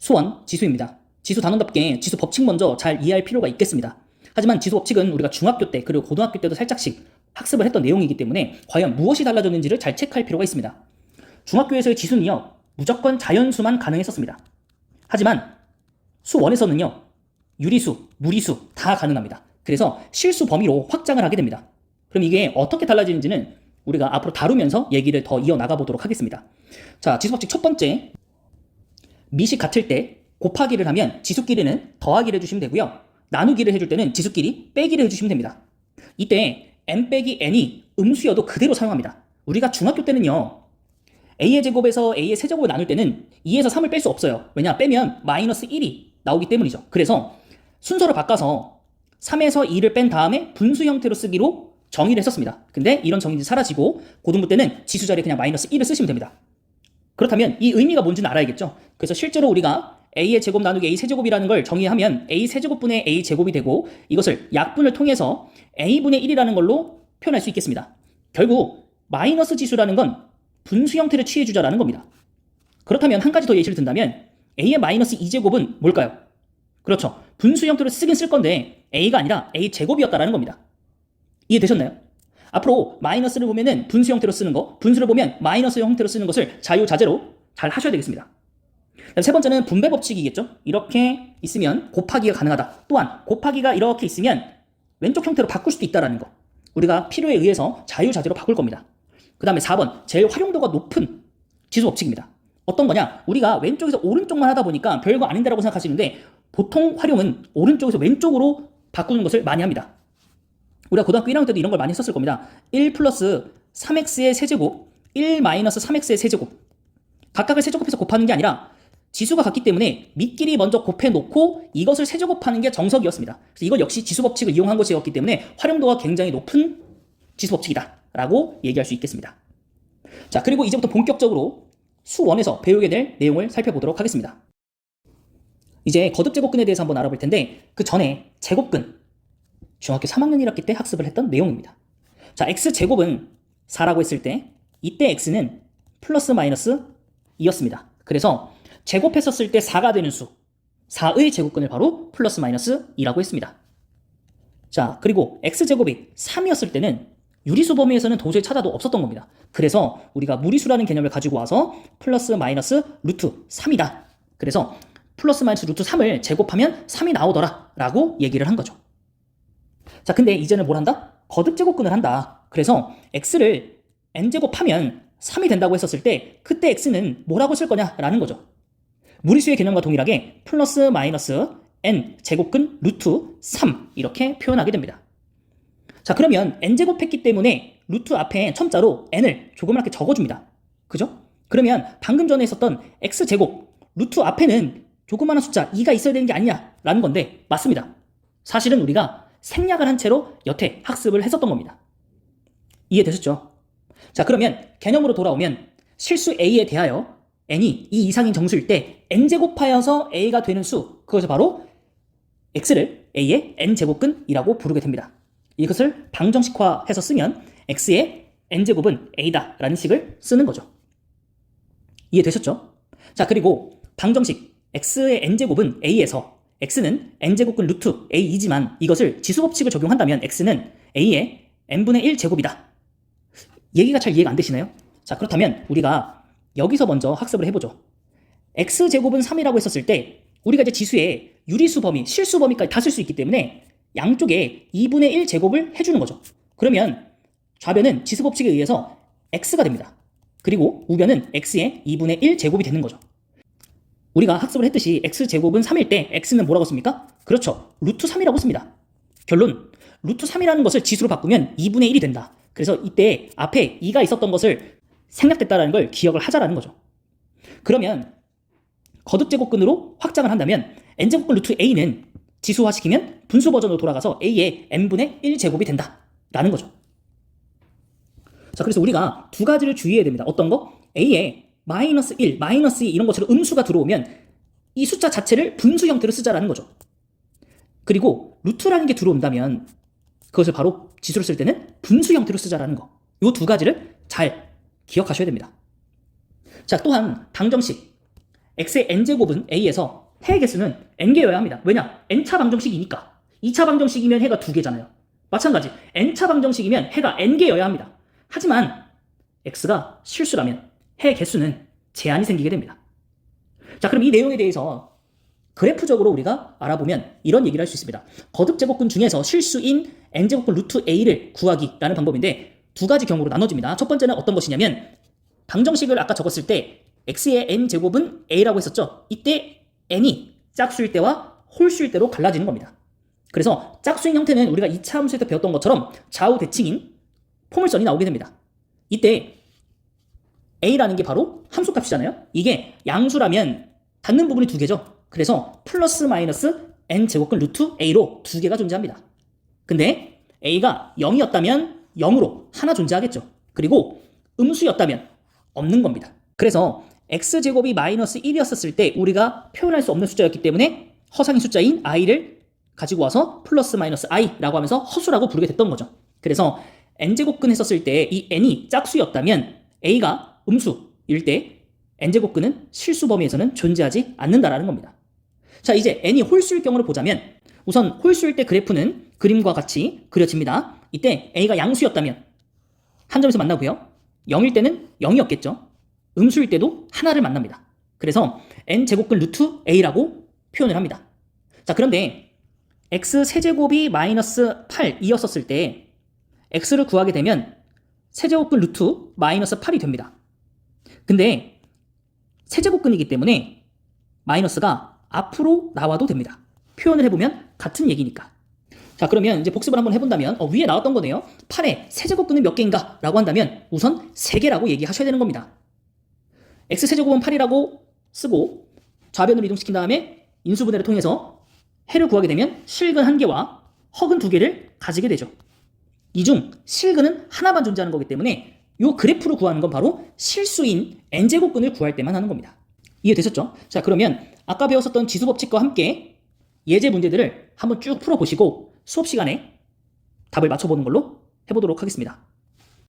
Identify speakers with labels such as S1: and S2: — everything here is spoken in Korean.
S1: 수원 지수입니다. 지수 단원답게 지수 법칙 먼저 잘 이해할 필요가 있겠습니다. 하지만 지수 법칙은 우리가 중학교 때 그리고 고등학교 때도 살짝씩 학습을 했던 내용이기 때문에 과연 무엇이 달라졌는지를 잘 체크할 필요가 있습니다. 중학교에서의 지수는요, 무조건 자연수만 가능했었습니다. 하지만 수원에서는요, 유리수, 무리수 다 가능합니다. 그래서 실수 범위로 확장을 하게 됩니다. 그럼 이게 어떻게 달라지는지는 우리가 앞으로 다루면서 얘기를 더 이어나가 보도록 하겠습니다. 자, 지수법칙 첫 번째. 미시 같을 때 곱하기를 하면 지수끼리는 더하기를 해주시면 되고요. 나누기를 해줄 때는 지수끼리 빼기를 해주시면 됩니다. 이때 n 빼기 n이 음수여도 그대로 사용합니다. 우리가 중학교 때는요. a의 제곱에서 a의 세제곱을 나눌 때는 2에서 3을 뺄 수 없어요. 왜냐? 빼면 마이너스 1이 나오기 때문이죠. 그래서 순서를 바꿔서 3에서 2를 뺀 다음에 분수 형태로 쓰기로 정의를 했었습니다. 근데 이런 정의는 사라지고 고등부 때는 지수 자리에 그냥 마이너스 1을 쓰시면 됩니다. 그렇다면 이 의미가 뭔지는 알아야겠죠. 그래서 실제로 우리가 a의 제곱 나누기 a 세제곱이라는 걸 정의하면 a 세제곱분의 a 제곱이 되고 이것을 약분을 통해서 a분의 1이라는 걸로 표현할 수 있겠습니다. 결국 마이너스 지수라는 건 분수 형태를 취해 주자라는 겁니다. 그렇다면 한 가지 더 예시를 든다면 a의 마이너스 2제곱은 뭘까요? 그렇죠. 분수 형태로 쓰긴 쓸 건데 a가 아니라 a 제곱이었다라는 겁니다. 이해되셨나요? 앞으로 마이너스를 보면은 분수 형태로 쓰는 거, 분수를 보면 마이너스 형태로 쓰는 것을 자유자재로 잘 하셔야 되겠습니다. 세 번째는 분배 법칙이겠죠? 이렇게 있으면 곱하기가 가능하다. 또한 곱하기가 이렇게 있으면 왼쪽 형태로 바꿀 수도 있다라는 거. 우리가 필요에 의해서 자유자재로 바꿀 겁니다. 그 다음에 4번, 제일 활용도가 높은 지수 법칙입니다. 어떤 거냐? 우리가 왼쪽에서 오른쪽만 하다 보니까 별거 아닌데라고 생각하시는데 보통 활용은 오른쪽에서 왼쪽으로 바꾸는 것을 많이 합니다. 우리가 고등학교 1학년 때도 이런 걸 많이 썼을 겁니다. 1 플러스 3x의 세제곱, 1 마이너스 3x의 세제곱. 각각을 세제곱해서 곱하는 게 아니라 지수가 같기 때문에 밑끼리 먼저 곱해놓고 이것을 세제곱하는 게 정석이었습니다. 그래서 이걸 역시 지수 법칙을 이용한 것이었기 때문에 활용도가 굉장히 높은 지수 법칙이다. 라고 얘기할 수 있겠습니다. 자, 그리고 이제부터 본격적으로 수원에서 배우게 될 내용을 살펴보도록 하겠습니다. 이제 거듭 제곱근에 대해서 한번 알아볼 텐데 그 전에 제곱근 중학교 3학년 1학기 때 학습을 했던 내용입니다. 자, x 제곱은 4라고 했을 때 이때 x는 플러스 마이너스 2였습니다. 그래서 제곱했었을 때 4가 되는 수 4의 제곱근을 바로 플러스 마이너스 2라고 했습니다. 자, 그리고 x 제곱이 3이었을 때는 유리수 범위에서는 도저히 찾아도 없었던 겁니다. 그래서 우리가 무리수라는 개념을 가지고 와서 플러스 마이너스 루트 3이다. 그래서 플러스 마이너스 루트 3을 제곱하면 3이 나오더라 라고 얘기를 한 거죠. 자, 근데 이제는 뭘 한다? 거듭 제곱근을 한다. 그래서 x를 n제곱하면 3이 된다고 했었을 때 그때 x는 뭐라고 쓸 거냐라는 거죠. 무리수의 개념과 동일하게 플러스 마이너스 n 제곱근 루트 3 이렇게 표현하게 됩니다. 자 그러면 n제곱했기 때문에 루트 앞에 첨자로 n을 조그맣게 적어줍니다. 그죠? 그러면 방금 전에 있었던 x제곱 루트 앞에는 조그마한 숫자 2가 있어야 되는 게 아니냐라는 건데 맞습니다. 사실은 우리가 생략을 한 채로 여태 학습을 했었던 겁니다. 이해되셨죠? 자 그러면 개념으로 돌아오면 실수 a에 대하여 n이 2 이상인 정수일 때 n제곱하여서 a가 되는 수 그것을 바로 x를 a의 n제곱근이라고 부르게 됩니다. 이것을 방정식화해서 쓰면 x의 n제곱은 a다 라는 식을 쓰는 거죠. 이해되셨죠? 자 그리고 방정식 x의 n제곱은 a에서 x는 n제곱근 루트 a이지만 이것을 지수법칙을 적용한다면 x는 a의 n분의 1 제곱이다. 얘기가 잘 이해가 안 되시나요? 자 그렇다면 우리가 여기서 먼저 학습을 해보죠. x제곱은 3이라고 했었을 때 우리가 이제 지수의 유리수 범위, 실수 범위까지 다 쓸 수 있기 때문에 양쪽에 2분의 1 제곱을 해주는 거죠. 그러면 좌변은 지수 법칙에 의해서 x가 됩니다. 그리고 우변은 x의 2분의 1 제곱이 되는 거죠. 우리가 학습을 했듯이 x 제곱은 3일 때 x는 뭐라고 씁니까? 그렇죠. 루트 3이라고 씁니다. 결론 루트 3이라는 것을 지수로 바꾸면 2분의 1이 된다. 그래서 이때 앞에 2가 있었던 것을 생략됐다라는 걸 기억을 하자라는 거죠. 그러면 거듭 제곱근으로 확장을 한다면 n제곱근 루트 a는 지수화시키면 분수 버전으로 돌아가서 a의 n분의 1제곱이 된다. 라는 거죠. 자, 그래서 우리가 두 가지를 주의해야 됩니다. 어떤 거? a의 마이너스 1, 마이너스 2 이런 것처럼 음수가 들어오면 이 숫자 자체를 분수 형태로 쓰자라는 거죠. 그리고 루트라는 게 들어온다면 그것을 바로 지수로 쓸 때는 분수 형태로 쓰자라는 거. 이 두 가지를 잘 기억하셔야 됩니다. 자, 또한 방정식 x의 n제곱은 a에서 해의 개수는 n개여야 합니다. 왜냐? n차 방정식이니까. 2차 방정식이면 해가 2개잖아요. 마찬가지 n차 방정식이면 해가 n개여야 합니다. 하지만 x가 실수라면 해 개수는 제한이 생기게 됩니다. 자, 그럼 이 내용에 대해서 그래프적으로 우리가 알아보면 이런 얘기를 할 수 있습니다. 거듭 제곱근 중에서 실수인 n제곱근 루트 a를 구하기라는 방법인데 두 가지 경우로 나눠집니다. 첫 번째는 어떤 것이냐면 방정식을 아까 적었을 때 x의 n제곱은 a라고 했었죠. 이때 n이 짝수일 때와 홀수일 때로 갈라지는 겁니다. 그래서 짝수인 형태는 우리가 2차 함수에서 배웠던 것처럼 좌우 대칭인 포물선이 나오게 됩니다. 이때 a라는 게 바로 함수값이잖아요. 이게 양수라면 닿는 부분이 두 개죠. 그래서 플러스 마이너스 n 제곱근 루트 a로 두 개가 존재합니다. 근데 a가 0이었다면 0으로 하나 존재하겠죠. 그리고 음수였다면 없는 겁니다. 그래서 x제곱이 마이너스 1이었을 때 우리가 표현할 수 없는 숫자였기 때문에 허상인 숫자인 i를 가지고 와서 플러스 마이너스 i라고 하면서 허수라고 부르게 됐던 거죠. 그래서 n제곱근 했었을 때 이 n이 짝수였다면 a가 음수일 때 n제곱근은 실수 범위에서는 존재하지 않는다라는 겁니다. 자, 이제 n이 홀수일 경우를 보자면 우선 홀수일 때 그래프는 그림과 같이 그려집니다. 이때 a가 양수였다면 한 점에서 만나고요. 0일 때는 0이었겠죠. 음수일 때도 하나를 만납니다. 그래서 n제곱근 루트 a라고 표현을 합니다. 자, 그런데 x 세제곱이 마이너스 8이었었을 때 x를 구하게 되면 세제곱근 루트 마이너스 8이 됩니다. 근데 세제곱근이기 때문에 마이너스가 앞으로 나와도 됩니다. 표현을 해보면 같은 얘기니까. 자 그러면 이제 복습을 한번 해본다면 어, 위에 나왔던 거네요. 8의 세제곱근은 몇 개인가? 라고 한다면 우선 3개라고 얘기하셔야 되는 겁니다. x세제곱은 8이라고 쓰고 좌변으로 이동시킨 다음에 인수분해를 통해서 해를 구하게 되면 실근 1개와 허근 2개를 가지게 되죠. 이 중 실근은 하나만 존재하는 거기 때문에 이 그래프로 구하는 건 바로 실수인 n제곱근을 구할 때만 하는 겁니다. 이해되셨죠? 자 그러면 아까 배웠었던 지수법칙과 함께 예제 문제들을 한번 쭉 풀어보시고 수업 시간에 답을 맞춰보는 걸로 해보도록 하겠습니다.